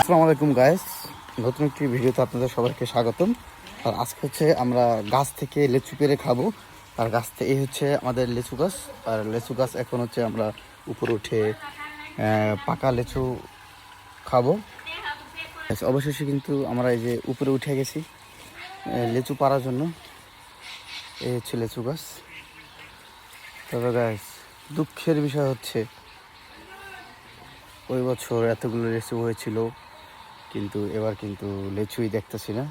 আসসালামু আলাইকুম গাইস নতুন একটি ভিডিওতে আপনাদের সবাইকে স্বাগতম। আর আজকে হচ্ছে আমরা গাছ থেকে লিচু পেরে খাব। আর গাছ থেকে এই হচ্ছে আমাদের লিচু গাছ। আর লিচু গাছ এখন হচ্ছে আমরা উপরে উঠে পাকা লিচু খাব। অবশেষে কিন্তু আমরা এই যে উপরে উঠে গেছি লেচু লিচু পাড়ার জন্য। এই হচ্ছে লেচু গাছ। তবে গাছ দুঃখের বিষয় হচ্ছে ওই বছর এতগুলো লেচু হয়েছিল, কিন্তু এবার কিন্তু লেচুই দেখতেছি না।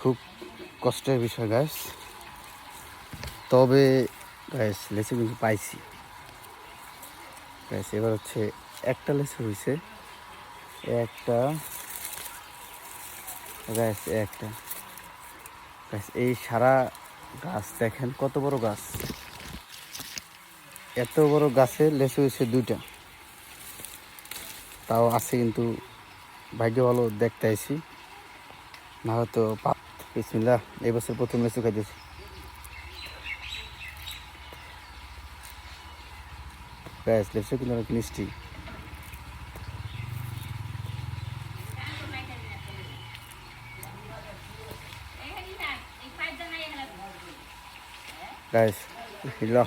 খুব কষ্টের বিষয় গ্যাস তবে গ্যাস লেচু কিন্তু পাইছি। গ্যাস এবার হচ্ছে একটা লেচু হয়েছে একটা গ্যাস একটা। গ্যাস এই সারা গাছ দেখেন, কত বড় গাছ। এত বড় গাছে লেচু হয়েছে দুইটা। তাও আছে কিন্তু ভাগ্য ভালো দেখতে আইছি। না হয়তো পাত বিসমিল্লা এই বছর প্রথম লেচু খাইতেছি। ব্যাস, লেচু কিন্তু অনেক মিষ্টি। ব্যাস বিসমিল্লা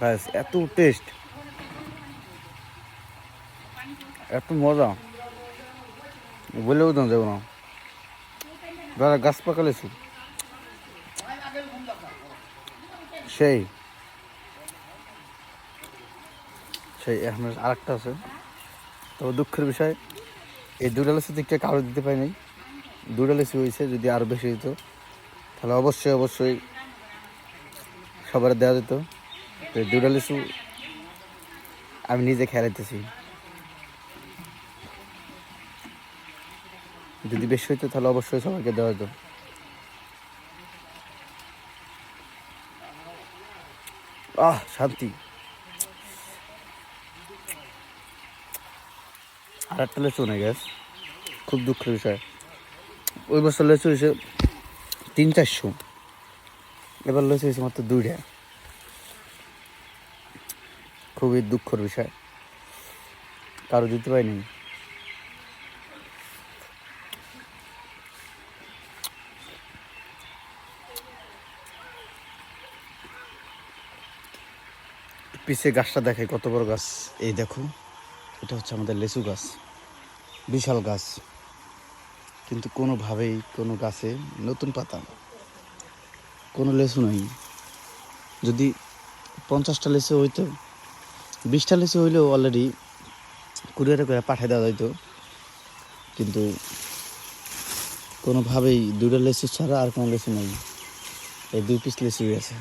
ব্যাস, এত টেস্ট এত মজা। বলেও দাম যাব না। দাদা গাছ পাকা লেচু সেই। সেই, এখন আরেকটা আছে। তবে দুঃখের বিষয়, এই দুটা লেচু দিকটা কারও দিতে পারি নাই। দুটা লেচু হয়েছে, যদি আরও বেশি হতো তাহলে অবশ্যই অবশ্যই সবার দেওয়া যেত। তো দুটা লিচু আমি নিজে খেলাইতেছি। যদি বেশি হইতো তাহলে অবশ্যই সবাইকে দেওয়া যেত। আহ, শান্তি। আর একটা লেচু নেই গ্যাস খুব দুঃখের বিষয়। ওই বছর লেচু হয়েছে তিন চারশো। এবার লেচু হয়েছে মাত্র দুইটা। খুবই দুঃখের বিষয়। কারও দিতে পারিনি পিছে গাছটা দেখে কত বড় গাছ। এই দেখো এটা হচ্ছে আমাদের লেচু গাছ। বিশাল গাছ। কিন্তু কোনোভাবেই কোনো গাছে নতুন পাতা কোনো লেচু নাই। যদি পঞ্চাশটা লেচু হইতো বিশটা লিচু হইলেও অলরেডি কুরিয়ারে করে পাঠিয়ে দেওয়া যাইতো। কিন্তু কোনোভাবেই দুটো লেচু ছাড়া আর কোনো লেচু নেই। এই দুই পিস লেচুই আছে।